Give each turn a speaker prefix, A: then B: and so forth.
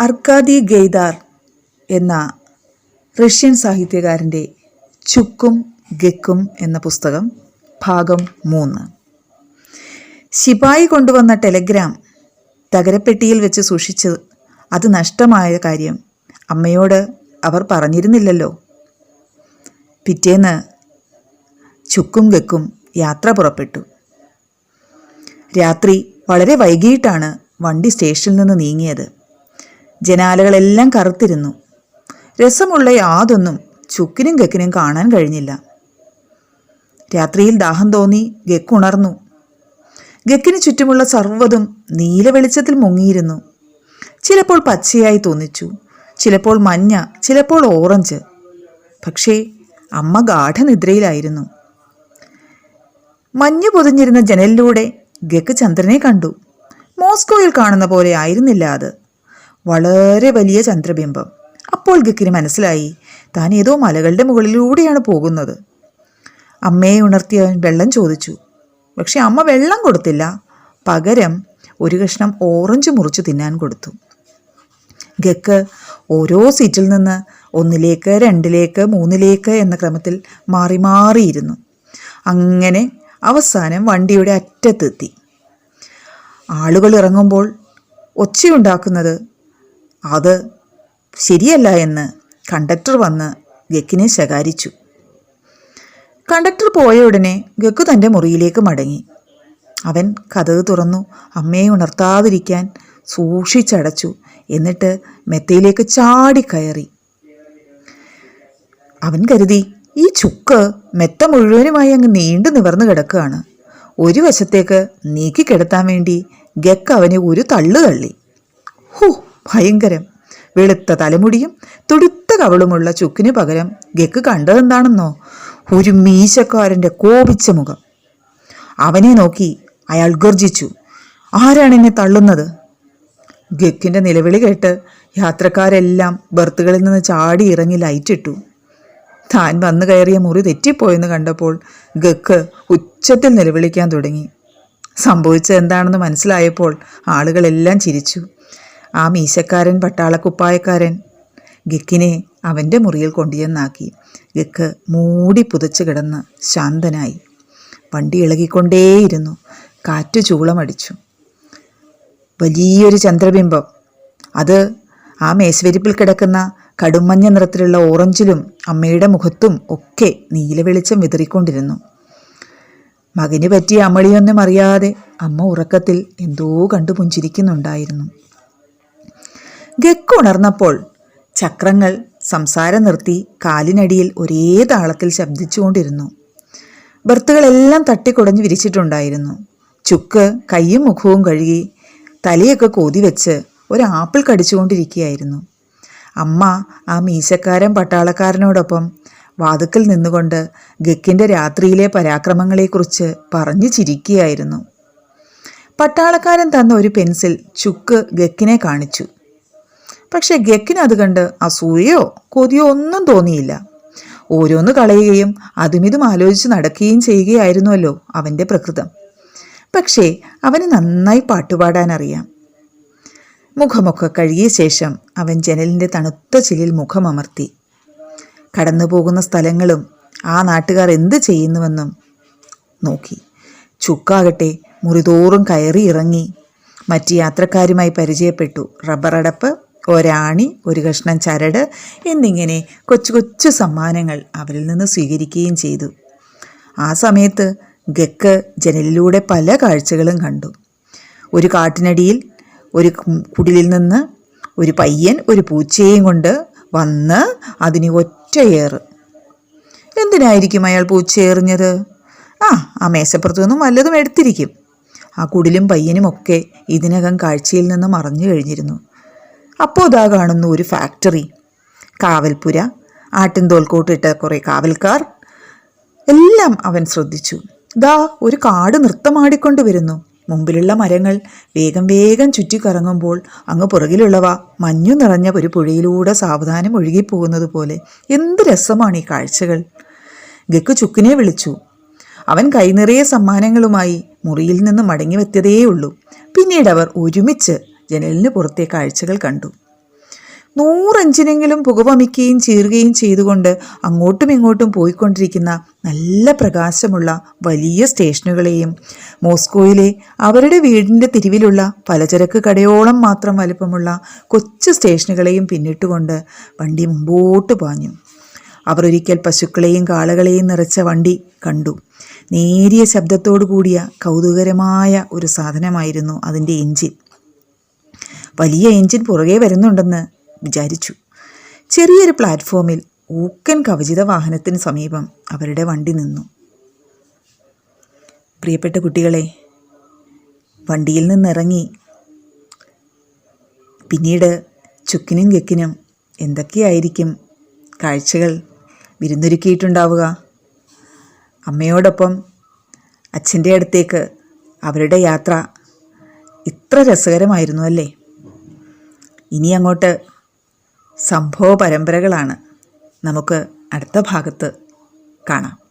A: അർക്കാദി ഗെയ്ദാർ എന്ന റഷ്യൻ സാഹിത്യകാരന്റെ ചുക്കും ഗക്കും എന്ന പുസ്തകം ഭാഗം മൂന്ന്. ശിപായി കൊണ്ടുവന്ന ടെലഗ്രാം തകരപ്പെട്ടിയിൽ വെച്ച് സൂക്ഷിച്ച് അത് നഷ്ടമായ കാര്യം അമ്മയോട് അവർ പറഞ്ഞിരുന്നില്ലല്ലോ. പിറ്റേന്ന് ചുക്കും ഗക്കും യാത്ര പുറപ്പെട്ടു. രാത്രി വളരെ വൈകിട്ടാണ് വണ്ടി സ്റ്റേഷനിൽ നിന്ന് നീങ്ങിയത്. ജനാലകളെല്ലാം കറുത്തിരുന്നു. രസമുള്ള യാതൊന്നും ചുക്കിനും ഗക്കിനും കാണാൻ കഴിഞ്ഞില്ല. രാത്രിയിൽ ദാഹം തോന്നി ഗക്കുണർന്നു ഗക്കിന് ചുറ്റുമുള്ള സർവതും നീല വെളിച്ചത്തിൽ മുങ്ങിയിരുന്നു. ചിലപ്പോൾ പച്ചയായി തോന്നിച്ചു ചിലപ്പോൾ മഞ്ഞ ചിലപ്പോൾ ഓറഞ്ച്. പക്ഷേ അമ്മ ഗാഠനിദ്രയിലായിരുന്നു. മഞ്ഞ് പൊതിഞ്ഞിരുന്ന ജനലിലൂടെ ഗക്ക് ചന്ദ്രനെ കണ്ടു. മോസ്കോയിൽ കാണുന്ന പോലെ ആയിരുന്നില്ല അത്. വളരെ വലിയ ചന്ദ്രബിംബം. അപ്പോൾ ഗക്കിന് മനസ്സിലായി താൻ ഏതോ മലകളുടെ മുകളിലൂടെയാണ് പോകുന്നത്. അമ്മയെ ഉണർത്തി അവൻ വെള്ളം ചോദിച്ചു പക്ഷെ അമ്മ വെള്ളം കൊടുത്തില്ല. പകരം ഒരു കഷ്ണം ഓറഞ്ച് മുറിച്ച് തിന്നാൻ കൊടുത്തു. ഗക്ക് ഓരോ സീറ്റിൽ നിന്ന് ഒന്നിലേക്ക് രണ്ടിലേക്ക് മൂന്നിലേക്ക് എന്ന ക്രമത്തിൽ മാറി മാറിയിരുന്നു അങ്ങനെ അവസാനം വണ്ടിയുടെ അറ്റത്തെത്തി. ആളുകൾ ഇറങ്ങുമ്പോൾ ഒച്ചയുണ്ടാക്കുന്നത് അത് ശരിയല്ല എന്ന് കണ്ടക്ടർ വന്ന് ഗക്കിനെ ശകാരിച്ചു. കണ്ടക്ടർ പോയ ഉടനെ ഗക്കു തന്റെ മുറിയിലേക്ക് മടങ്ങി. അവൻ കഥക് തുറന്നു അമ്മയെ ഉണർത്താതിരിക്കാൻ സൂക്ഷിച്ചടച്ചു എന്നിട്ട് മെത്തയിലേക്ക് ചാടിക്കയറി അവൻ കരുതി ഈ ചുക്ക് മെത്ത മുഴുവനുമായി അങ്ങ് നീണ്ടു നിവർന്നു കിടക്കുകയാണ്. ഒരു വശത്തേക്ക് നീക്കിക്കിടത്താൻ വേണ്ടി ഗക്ക് അവനെ ഒരു തള്ളു തള്ളി. ഹൂ ഭയങ്കരം. വെളുത്ത തലമുടിയും തുടുത്ത കവളുമുള്ള ചുക്കിന് പകരം ഗക്ക് കണ്ടതെന്താണെന്നോ? ഒരു മീശക്കാരന്റെ കോപിച്ച മുഖം. അവനെ നോക്കി അയാൾ ഗർജിച്ചു ആരാണ് എന്നെ തള്ളുന്നത്? ഗക്കിന്റെ നിലവിളി കേട്ട് യാത്രക്കാരെല്ലാം ബർത്തുകളിൽ നിന്ന് ചാടി ഇറങ്ങി ലൈറ്റിട്ടു താൻ വന്നു കയറിയ മുറി തെറ്റിപ്പോയെന്ന് കണ്ടപ്പോൾ ഗക്ക് ഉച്ചത്തിൽ നിലവിളിക്കാൻ തുടങ്ങി. സംഭവിച്ചത് എന്താണെന്ന് മനസ്സിലായപ്പോൾ ആളുകളെല്ലാം ചിരിച്ചു. ആ മീശക്കാരൻ പട്ടാളക്കുപ്പായക്കാരൻ. ഗിക്കിനെ അവന്റെ മുറിയിൽ കൊണ്ടുചെന്നാക്കി. ഗിക്ക് മൂടി പുതച്ചു കിടന്ന് ശാന്തനായി. വണ്ടി ഇളകിക്കൊണ്ടേയിരുന്നു. കാറ്റ് ചൂളമടിച്ചു. വലിയൊരു ചന്ദ്രബിംബം. അത് ആ മേശ്വരിപ്പിൽ കിടക്കുന്ന കടുമഞ്ഞ നിറത്തിലുള്ള ഓറഞ്ചിലും അമ്മയുടെ മുഖത്തും ഒക്കെ നീലവെളിച്ചം വിതറിക്കൊണ്ടിരുന്നു. മകന് പറ്റിയ അമളിയൊന്നും അറിയാതെ അമ്മ ഉറക്കത്തിൽ എന്തോ കണ്ടു പുഞ്ചിരിക്കുന്നുണ്ടായിരുന്നു ഗക്ക് ഉണർന്നപ്പോൾ ചക്രങ്ങൾ സംസാരം നിർത്തി കാലിനടിയിൽ ഒരേ താളത്തിൽ ശബ്ദിച്ചുകൊണ്ടിരുന്നു. ബർത്തുകളെല്ലാം തട്ടിക്കുടഞ്ഞു വിരിച്ചിട്ടുണ്ടായിരുന്നു. ചുക്ക് കൈയും മുഖവും കഴുകി തലയൊക്കെ കോതി വെച്ച് ഒരു ആപ്പിൾ കടിച്ചുകൊണ്ടിരിക്കുകയായിരുന്നു. അമ്മ ആ മീശക്കാരൻ പട്ടാളക്കാരനോടൊപ്പം വാതുക്കൽ നിന്നുകൊണ്ട് ഗക്കിന്റെ രാത്രിയിലെ പരാക്രമങ്ങളെക്കുറിച്ച് പറഞ്ഞു ചിരിക്കുകയായിരുന്നു. പട്ടാളക്കാരൻ തന്ന ഒരു പെൻസിൽ ചുക്ക് ഗക്കിനെ കാണിച്ചു. പക്ഷെ ഗക്കിന് അത് കണ്ട് അസൂയയോ കൊതിയോ ഒന്നും തോന്നിയില്ല. ഓരോന്ന് കളയുകയും അതുമിതും ആലോചിച്ച് നടക്കുകയും ചെയ്യുകയായിരുന്നുവല്ലോ അവന്റെ പ്രകൃതം. പക്ഷേ അവന് നന്നായി പാട്ടുപാടാനറിയാം മുഖമൊക്കെ കഴുകിയ ശേഷം അവൻ ജനലിന്റെ തണുത്ത ചിലിൽ മുഖമമർത്തി കടന്നു പോകുന്ന സ്ഥലങ്ങളും ആ നാട്ടുകാർ എന്ത് ചെയ്യുന്നുവെന്നും നോക്കി. ചുക്കാകട്ടെ മുറിതോറും കയറി ഇറങ്ങി. മറ്റ് യാത്രക്കാരുമായി പരിചയപ്പെട്ടു. റബ്ബറടപ്പ് ഒരാണി ഒരു കഷ്ണം ചരട് എന്നിങ്ങനെ കൊച്ചു കൊച്ചു സമ്മാനങ്ങൾ അവരിൽ നിന്ന് സ്വീകരിക്കുകയും ചെയ്തു. ആ സമയത്ത് ഗക്ക് ജനലിലൂടെ പല കാഴ്ചകളും കണ്ടു. ഒരു കാട്ടിനടിയിൽ ഒരു കുടിലിൽ നിന്ന് ഒരു പയ്യൻ ഒരു പൂച്ചയെയും കൊണ്ട് വന്ന് അതിന് ഒറ്റയേറ് എന്തിനായിരിക്കും അയാൾ പൂച്ചയെറിഞ്ഞത്? ആ ആ മേശപ്പുറത്തു നിന്നും വല്ലതും എടുത്തിരിക്കും. ആ കുടിലും പയ്യനും ഒക്കെ ഇതിനകം കാഴ്ചയിൽ നിന്ന് മറഞ്ഞു കഴിഞ്ഞിരുന്നു. അപ്പോൾ ഇതാ കാണുന്നു ഒരു ഫാക്ടറി കാവൽപ്പുര ആട്ടിൻതോൽക്കോട്ടിട്ട കുറേ കാവൽക്കാർ. എല്ലാം അവൻ ശ്രദ്ധിച്ചു. ദാ ഒരു കാട് നൃത്തമാടിക്കൊണ്ട് വരുന്നു. മുമ്പിലുള്ള മരങ്ങൾ വേഗം വേഗം ചുറ്റിക്കറങ്ങുമ്പോൾ അങ്ങ് പുറകിലുള്ളവ മഞ്ഞു നിറഞ്ഞ ഒരു പുഴയിലൂടെ സാവധാനം ഒഴുകിപ്പോകുന്നത് പോലെ എന്ത് രസമാണ് ഈ കാഴ്ചകൾ. ഗക്കു ചുക്കിനെ വിളിച്ചു. അവൻ കൈനിറയെ സമ്മാനങ്ങളുമായി മുറിയിൽ നിന്ന് മടങ്ങി വെത്തതേയുള്ളൂ പിന്നീട് അവർ ഒരുമിച്ച് ജനലിന് പുറത്തെ കാഴ്ചകൾ കണ്ടു. നൂറഞ്ചിനെങ്കിലും പുകവമിക്കുകയും ചീറുകയും ചെയ്തുകൊണ്ട് അങ്ങോട്ടും ഇങ്ങോട്ടും പോയിക്കൊണ്ടിരിക്കുന്ന നല്ല പ്രകാശമുള്ള വലിയ സ്റ്റേഷനുകളെയും മോസ്കോയിലെ അവരുടെ വീടിന്റെ തിരിവിലുള്ള പലചരക്ക് കടയോളം മാത്രം വലുപ്പമുള്ള കൊച്ചു സ്റ്റേഷനുകളെയും പിന്നിട്ടുകൊണ്ട് വണ്ടി മുമ്പോട്ട് പാഞ്ഞു. അവർ ഒരിക്കൽ പശുക്കളെയും കാളകളെയും നിറച്ച വണ്ടി കണ്ടു. നേരിയ ശബ്ദത്തോടു കൂടിയ കൗതുകരമായ ഒരു സാധനമായിരുന്നു അതിന്റെ എഞ്ചിൻ വലിയ എഞ്ചിൻ പുറകെ വരുന്നുണ്ടെന്ന് വിചാരിച്ചു. ചെറിയൊരു പ്ലാറ്റ്ഫോമിൽ ഊക്കൻ കവചിത വാഹനത്തിന് സമീപം അവരുടെ വണ്ടി നിന്നു. പ്രിയപ്പെട്ട കുട്ടികളെ വണ്ടിയിൽ നിന്നിറങ്ങി. പിന്നീട് ചുക്കിനും ഗക്കിനും എന്തൊക്കെയായിരിക്കും കാഴ്ചകൾ വിരുന്നൊരുക്കിയിട്ടുണ്ടാവുക? അമ്മയോടൊപ്പം അച്ഛന്റെ അടുത്തേക്ക് അവരുടെ യാത്ര ഇത്ര രസകരമായിരുന്നു അല്ലേ? ഇനി അങ്ങോട്ട് സംഭവ പരമ്പരകളാണ് നമുക്ക് അടുത്ത ഭാഗത്ത് കാണാം.